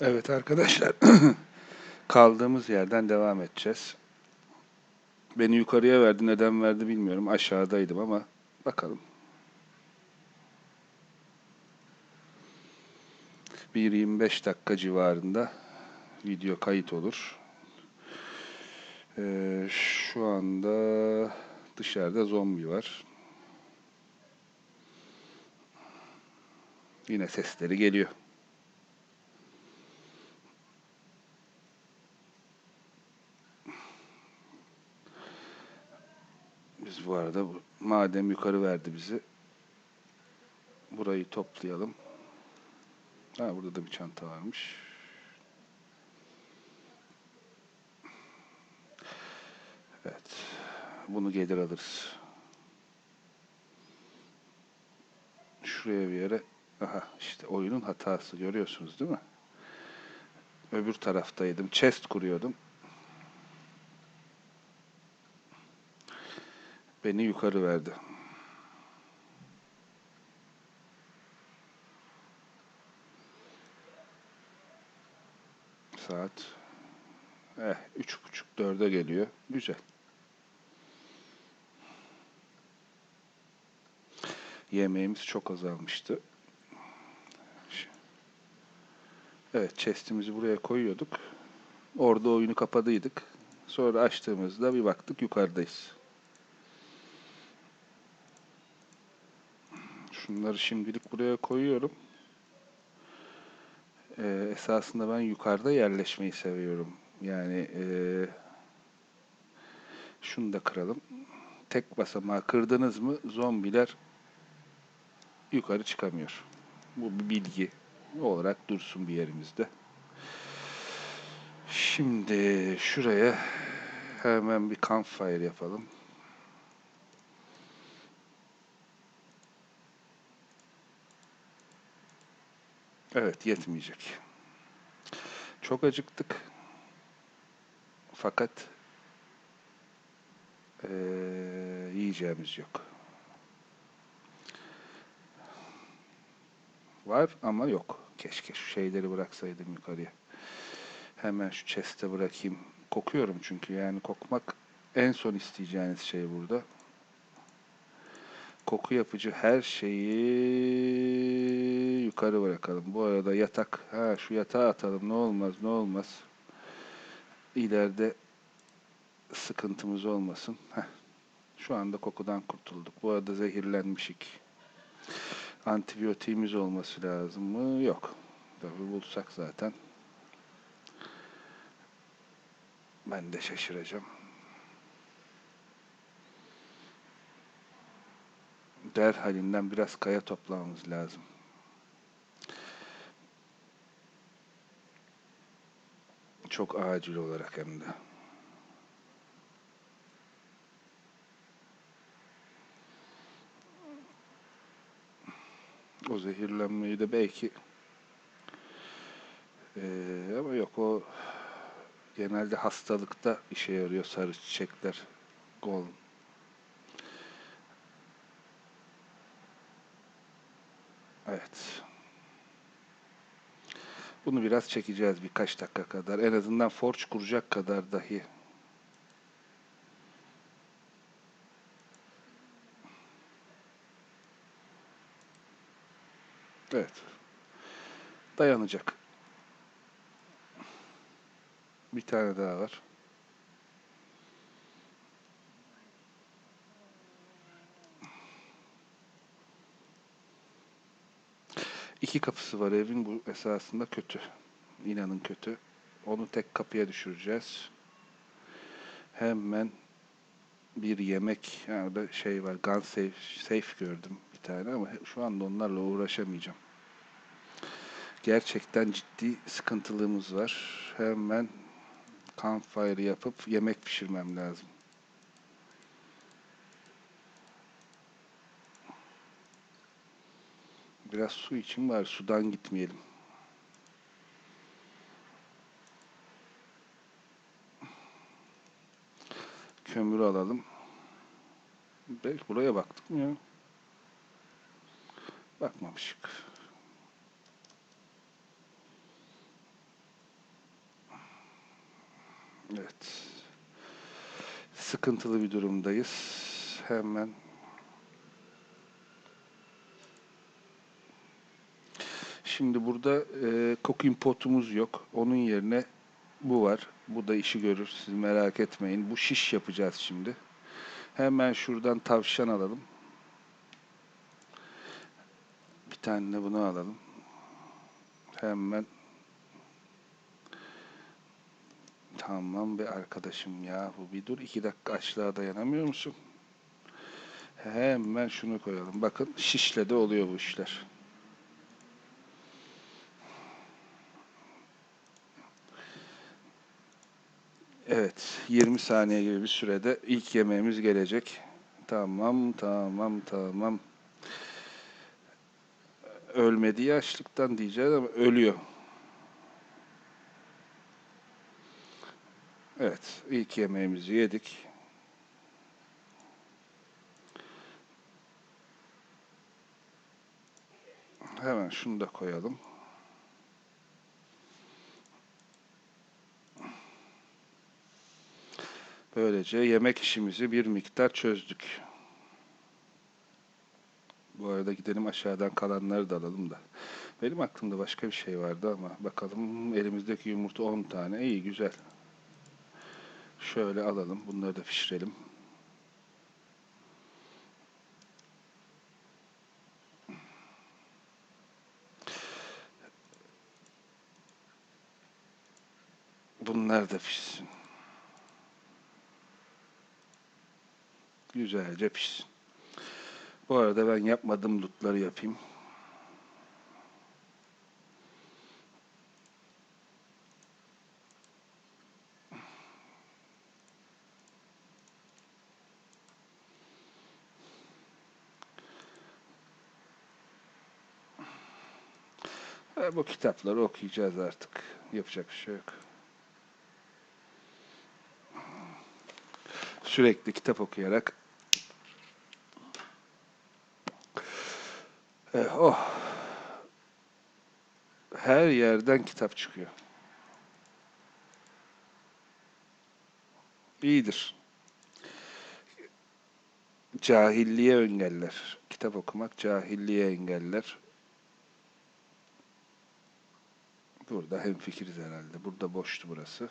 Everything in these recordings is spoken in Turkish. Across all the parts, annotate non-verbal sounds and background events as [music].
Evet arkadaşlar, [clears throat] kaldığımız yerden devam edeceğiz. Beni yukarıya verdi, neden verdi bilmiyorum. Aşağıdaydım ama bakalım. Bir 25 dakika civarında video kayıt olur. Ee, şu anda dışarıda zombi var. Yine sesleri geliyor. Bu arada madem yukarı verdi bizi burayı toplayalım. Ha burada da bir çanta varmış. Evet. Bunu gelir alırız. Şuraya bir yere aha işte oyunun hatası görüyorsunuz değil mi? Öbür taraftaydım. Chest kuruyordum. Beni yukarı verdi. Saat eh üç buçuk dörde geliyor. Güzel. Yemeğimiz çok azalmıştı. Evet, chest'imizi buraya koyuyorduk. Orada oyunu kapadıydık. Sonra açtığımızda bir baktık yukarıdayız. Şunları şimdilik buraya koyuyorum. Ee, esasında ben yukarıda yerleşmeyi seviyorum. Yani ee, şunu da kıralım. Tek basamağı kırdınız mı zombiler yukarı çıkamıyor. Bu bir bilgi olarak dursun bir yerimizde. Şimdi şuraya hemen bir campfire yapalım. Evet, yetmeyecek. Çok acıktık. Fakat eee, yiyeceğimiz yok. Var ama yok. Keşke şu şeyleri bıraksaydım yukarıya. Hemen şu chest'e bırakayım. Kokuyorum çünkü yani kokmak en son isteyeceğiniz şey burada. Koku yapıcı her şeyi yukarı bırakalım. Bu arada yatak, ha şu yatağa atalım ne olmaz ne olmaz. İleride sıkıntımız olmasın. Heh. Şu anda kokudan kurtulduk. Bu arada zehirlenmişik. Antibiyotiğimiz olması lazım mı? Yok. Tabii bulsak zaten. Ben de şaşıracağım. Derhalinden biraz kaya toplamamız lazım. Çok acil olarak hem de. O zehirlenmeyi de belki Ee, ama yok o genelde hastalıkta işe yarıyor sarı çiçekler. Gol. Evet. Bunu biraz çekeceğiz birkaç dakika kadar. En azından forge kuracak kadar dahi. Evet. Dayanacak. Bir tane daha var. İki kapısı var evin. Bu esasında kötü. İnanın kötü. Onu tek kapıya düşüreceğiz. Hemen bir yemek, yani orada şey var, gun safe, safe gördüm bir tane ama şu anda onlarla uğraşamayacağım. Gerçekten ciddi sıkıntılığımız var. Hemen campfire yapıp yemek pişirmem lazım. Biraz su için var. Sudan gitmeyelim. Kömür alalım. Belki buraya baktık mı ya? Bakmamışık. Evet. Sıkıntılı bir durumdayız. Hemen Şimdi burada e, cooking potumuz yok. Onun yerine bu var. Bu da işi görür. Siz merak etmeyin. Bu şiş yapacağız şimdi. Hemen şuradan tavşan alalım. Bir tane de bunu alalım. Hemen Tamam be arkadaşım ya. Bu bir dur. iki dakika açlığa dayanamıyor musun? Hemen şunu koyalım. Bakın şişle de oluyor bu işler. Evet. 20 saniye gibi bir sürede ilk yemeğimiz gelecek. Tamam, tamam, tamam. Ölmediği açlıktan diyeceğiz ama ölüyor. Evet, ilk yemeğimizi yedik. Hemen şunu da koyalım. Böylece yemek işimizi bir miktar çözdük. Bu arada gidelim aşağıdan kalanları da alalım da. Benim aklımda başka bir şey vardı ama bakalım elimizdeki yumurta 10 tane. İyi güzel. Şöyle alalım. Bunları da pişirelim. Bunlar da pişsin. Güzelce pişsin. Bu arada ben yapmadığım lootları yapayım. E, bu kitapları okuyacağız artık. Yapacak bir şey yok. Sürekli kitap okuyarak e, oh her yerden kitap çıkıyor. İyidir. Cahilliğe engeller. Kitap okumak cahilliğe engeller. Burada hemfikiriz herhalde. Burada boştu burası.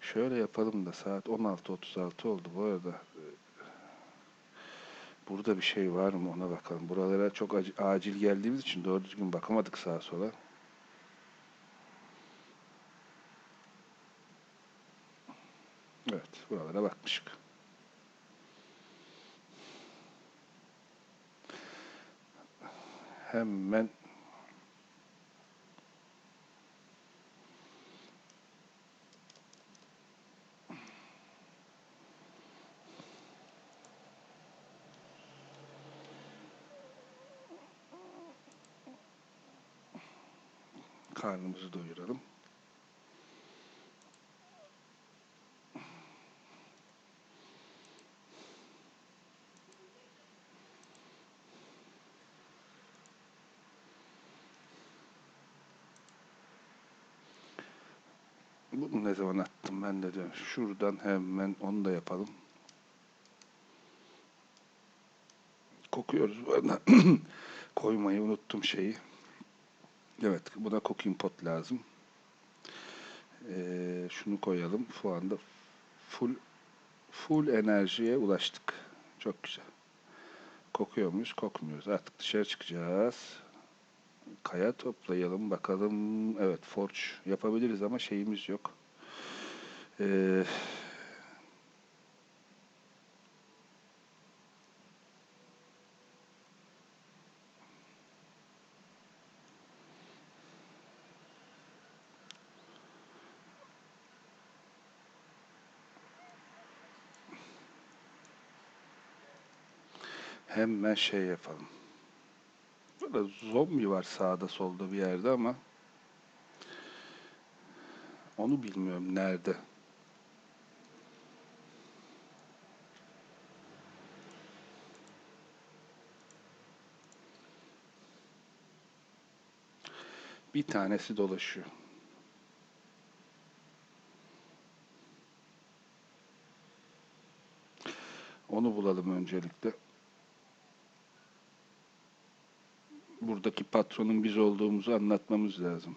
Şöyle yapalım da saat 16.36 oldu bu arada. Burada bir şey var mı ona bakalım. Buralara çok acil geldiğimiz için doğru düzgün bakamadık sağa sola. Evet, buralara bakmışık. Hemen karnımızı doyuralım. Bunu ne zaman attım ben de diyorum. Şuradan hemen onu da yapalım. Kokuyoruz. [coughs] Koymayı unuttum şeyi. Evet, buna cooking pot lazım. Ee, şunu koyalım. Şu anda full full enerjiye ulaştık. Çok güzel. Kokuyor muyuz? Kokmuyoruz. Artık dışarı çıkacağız. Kaya toplayalım bakalım. Evet, forge yapabiliriz ama şeyimiz yok. Ee, hemen şey yapalım. Burada zombi var sağda solda bir yerde ama onu bilmiyorum nerede. Bir tanesi dolaşıyor. Onu bulalım öncelikle. Buradaki patronun biz olduğumuzu anlatmamız lazım.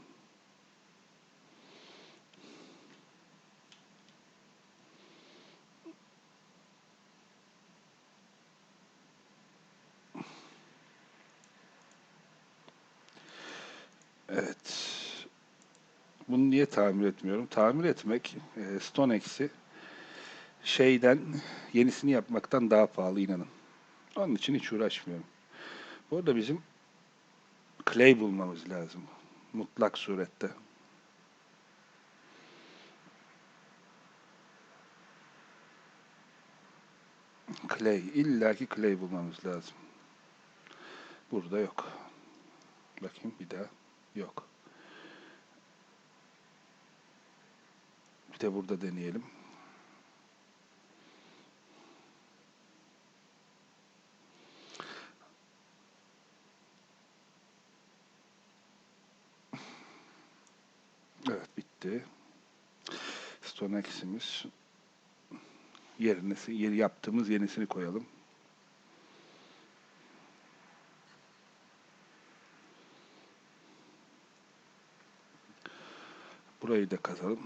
Evet. Bunu niye tamir etmiyorum? Tamir etmek e, StoneX'i şeyden yenisini yapmaktan daha pahalı inanın. Onun için hiç uğraşmıyorum. Bu arada bizim clay bulmamız lazım. Mutlak surette. Clay. illaki clay bulmamız lazım. Burada yok. Bakayım bir daha. Yok. Bir de burada deneyelim. Evet bitti. Stonex'imiz yerine yeri yaptığımız yenisini koyalım. Burayı da kazalım.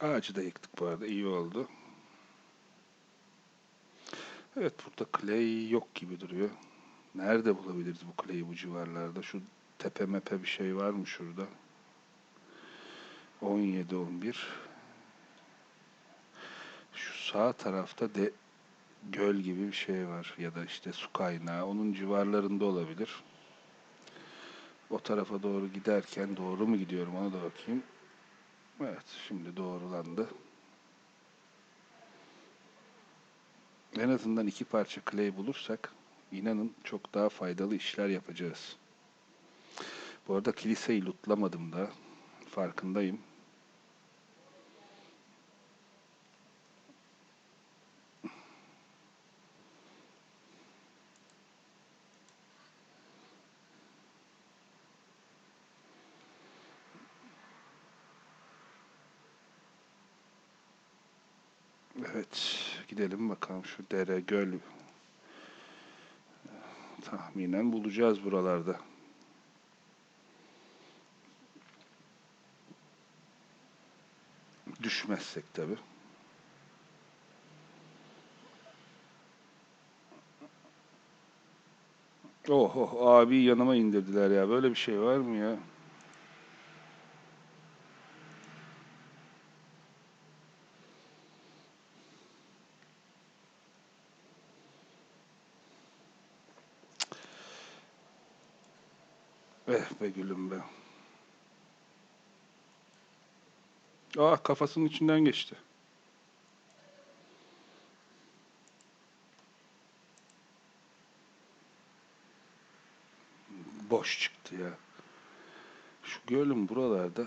Ağacı da yıktık bu arada. iyi oldu. Evet burada clay yok gibi duruyor. Nerede bulabiliriz bu clay'i bu civarlarda? Şu tepe mepe bir şey var mı şurada? 17 11 Şu sağ tarafta de göl gibi bir şey var ya da işte su kaynağı onun civarlarında olabilir. O tarafa doğru giderken doğru mu gidiyorum ona da bakayım. Evet şimdi doğrulandı. En azından iki parça clay bulursak inanın çok daha faydalı işler yapacağız. Bu arada kiliseyi lootlamadım da farkındayım. Evet, gidelim bakalım şu dere, göl tahminen bulacağız buralarda. Düşmezsek tabi. Oh oh abi yanıma indirdiler ya. Böyle bir şey var mı ya? Eh be gülüm be. Ah kafasının içinden geçti. Boş çıktı ya. Şu gölün buralarda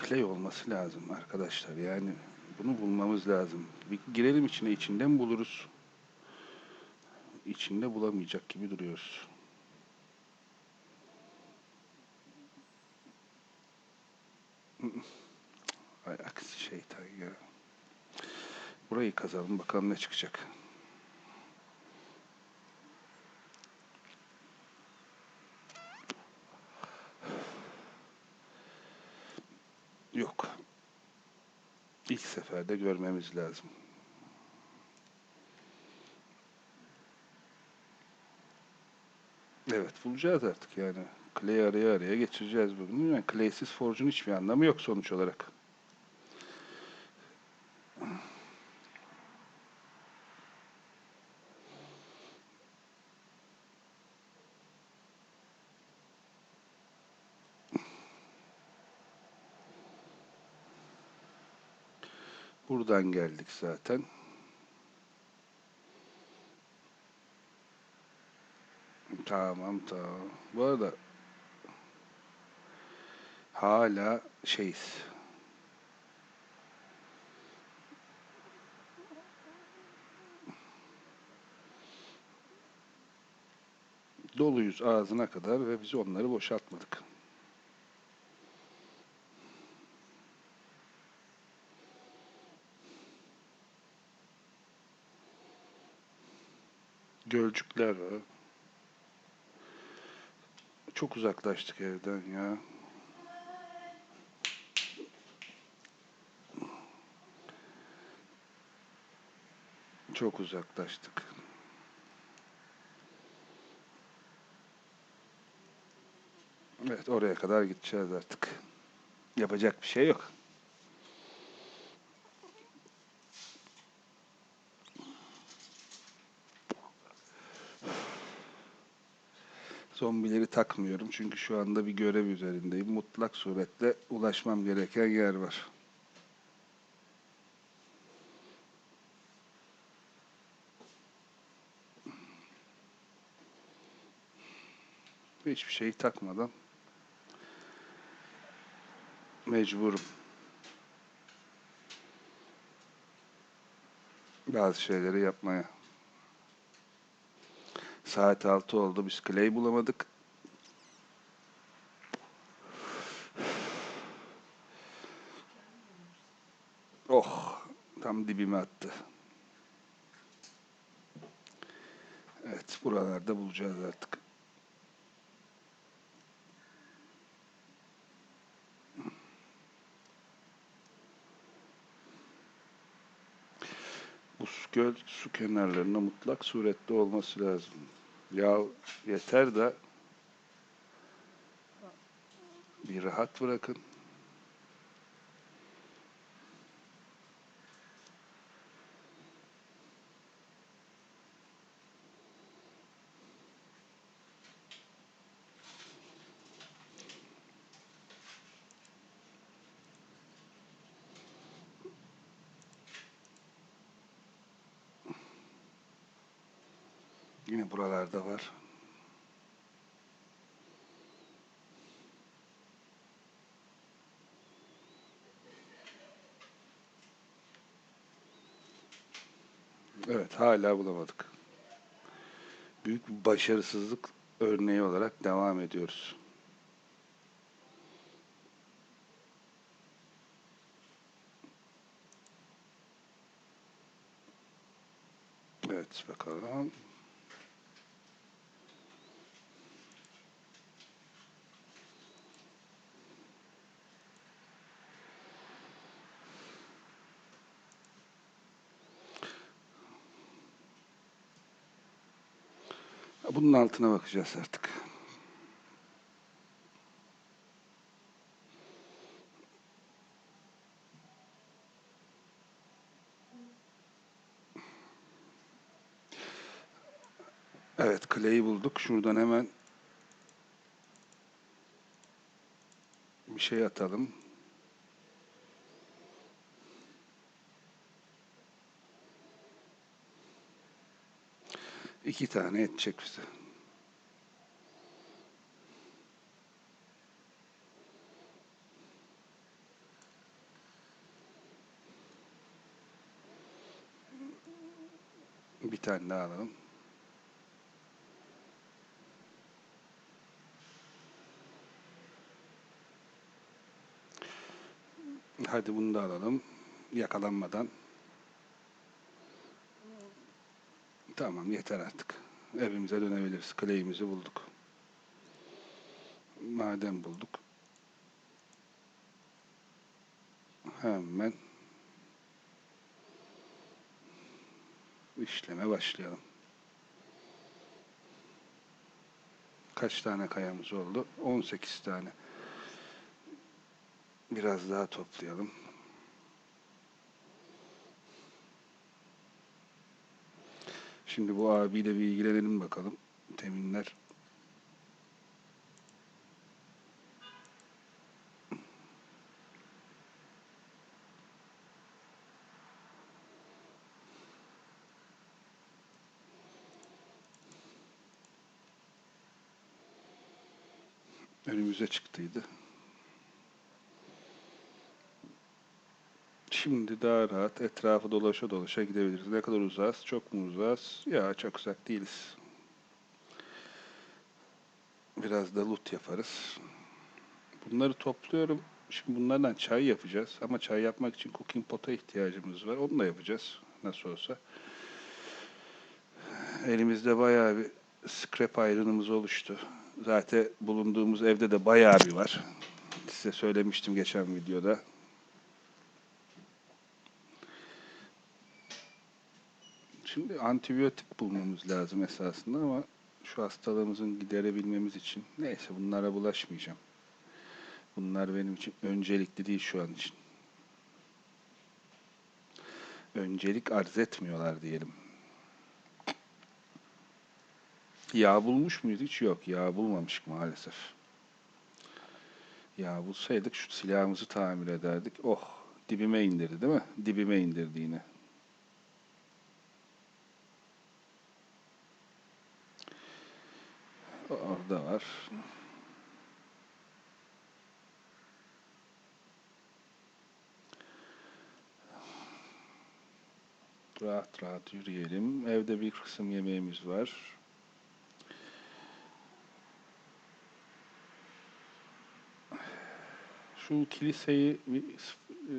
clay olması lazım arkadaşlar. Yani bunu bulmamız lazım. Bir girelim içine, içinden buluruz. İçinde bulamayacak gibi duruyoruz. Ay aksi şeytan ya. Burayı kazalım bakalım ne çıkacak. Yok. İlk seferde görmemiz lazım. Evet bulacağız artık yani. Clay araya araya geçireceğiz bugün. Yani Clay'siz Forge'un hiçbir anlamı yok sonuç olarak. Buradan geldik zaten. Tamam tamam. Bu arada hala şeyiz. doluyuz ağzına kadar ve biz onları boşaltmadık. Gölcükler var. Çok uzaklaştık evden ya. Çok uzaklaştık. Evet oraya kadar gideceğiz artık. Yapacak bir şey yok. Zombileri takmıyorum çünkü şu anda bir görev üzerindeyim. Mutlak suretle ulaşmam gereken yer var. Hiçbir şeyi takmadan mecburum. Bazı şeyleri yapmaya. Saat 6 oldu. Biz clay bulamadık. Oh, tam dibime attı. Evet, buralarda bulacağız artık. Göl su kenarlarında mutlak surette olması lazım. Ya yeter de bir rahat bırakın. Buralarda var. Evet, hala bulamadık. Büyük bir başarısızlık örneği olarak devam ediyoruz. Evet, bakalım. Bunun altına bakacağız artık. Evet, Clay'i bulduk. Şuradan hemen bir şey atalım. İki tane edecek bize. Bir tane daha alalım. Hadi bunu da alalım. Yakalanmadan. Tamam yeter artık. Evimize dönebiliriz. Clay'imizi bulduk. Maden bulduk. Hemen işleme başlayalım. Kaç tane kayamız oldu? 18 tane. Biraz daha toplayalım. Şimdi bu abiyle bir ilgilenelim bakalım. Teminler. Önümüze çıktıydı. Şimdi daha rahat etrafı dolaşa dolaşa gidebiliriz. Ne kadar uzağız? Çok mu uzağız? Ya çok uzak değiliz. Biraz da loot yaparız. Bunları topluyorum. Şimdi bunlardan çay yapacağız. Ama çay yapmak için cooking pot'a ihtiyacımız var. Onu da yapacağız. Nasıl olsa. Elimizde bayağı bir scrap ayrınımız oluştu. Zaten bulunduğumuz evde de bayağı bir var. Size söylemiştim geçen videoda. Şimdi antibiyotik bulmamız lazım esasında ama şu hastalığımızın giderebilmemiz için neyse bunlara bulaşmayacağım. Bunlar benim için öncelikli değil şu an için. Öncelik arz etmiyorlar diyelim. Yağ bulmuş muyuz hiç? Yok. Yağ bulmamışık maalesef. Yağ bulsaydık şu silahımızı tamir ederdik. Oh! Dibime indirdi değil mi? Dibime indirdi yine. O Orada var. Rahat rahat yürüyelim. Evde bir kısım yemeğimiz var. Şu kiliseyi e,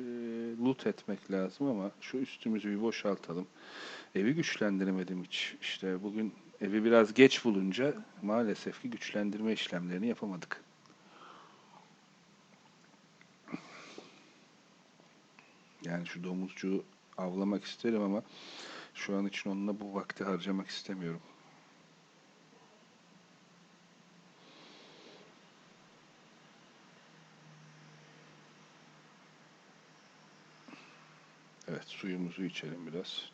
loot etmek lazım ama şu üstümüzü bir boşaltalım. Evi güçlendiremedim hiç. İşte bugün evi biraz geç bulunca maalesef ki güçlendirme işlemlerini yapamadık. Yani şu domuzcuğu avlamak isterim ama şu an için onunla bu vakti harcamak istemiyorum. Evet suyumuzu içelim biraz.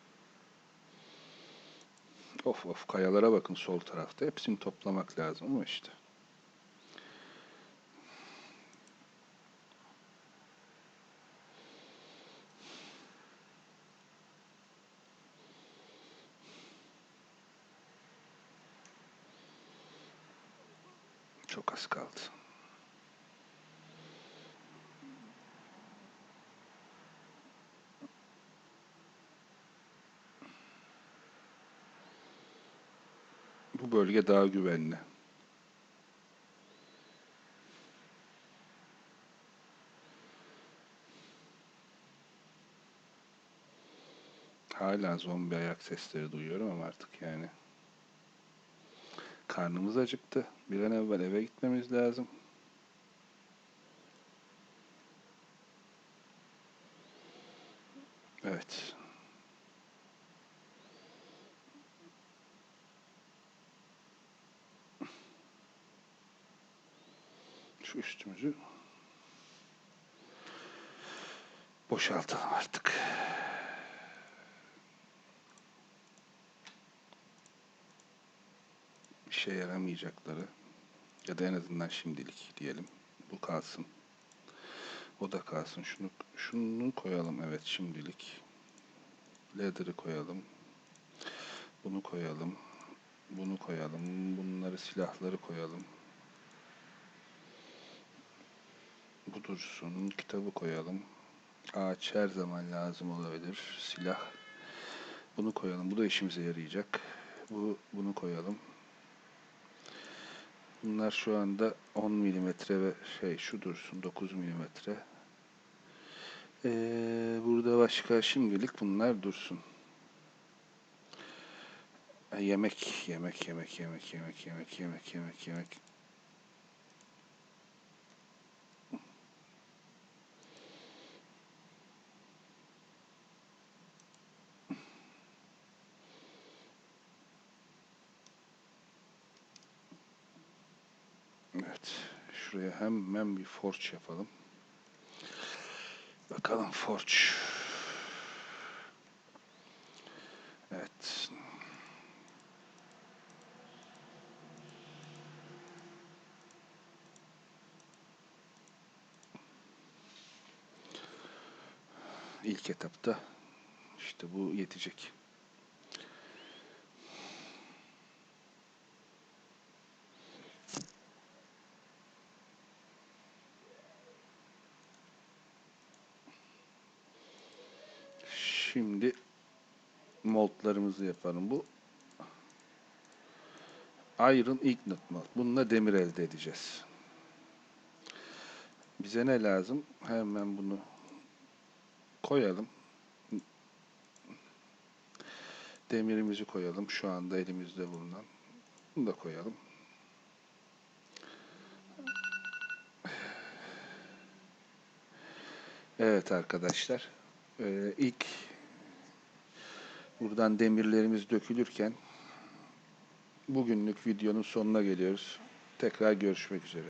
Of of kayalara bakın sol tarafta. Hepsini toplamak lazım ama işte. Çok az kaldı. Bu bölge daha güvenli. Hala zombi ayak sesleri duyuyorum ama artık yani. Karnımız acıktı. Bir an evvel eve gitmemiz lazım. Evet. Şu üstümüzü boşaltalım artık. İşe yaramayacakları ya da en azından şimdilik diyelim. Bu kalsın. O da kalsın. Şunu şunu koyalım evet şimdilik. Leather'ı koyalım. Bunu koyalım. Bunu koyalım. Bunları silahları koyalım. Dursun. Kitabı koyalım. Ağaç her zaman lazım olabilir. Silah. Bunu koyalım. Bu da işimize yarayacak. Bu bunu koyalım. Bunlar şu anda 10 milimetre ve şey şu dursun 9 milimetre. Ee, burada başka şimdilik bunlar dursun. Yemek, yemek, yemek, yemek, yemek, yemek, yemek, yemek, yemek. Evet. Şuraya hemen bir forge yapalım. Bakalım forge. Evet. İlk etapta işte bu yetecek. Şimdi moldlarımızı yapalım. Bu Iron Ignite Mod. Bununla demir elde edeceğiz. Bize ne lazım? Hemen bunu koyalım. Demirimizi koyalım. Şu anda elimizde bulunan. Bunu da koyalım. Evet arkadaşlar. Ee, ilk buradan demirlerimiz dökülürken bugünlük videonun sonuna geliyoruz. Tekrar görüşmek üzere.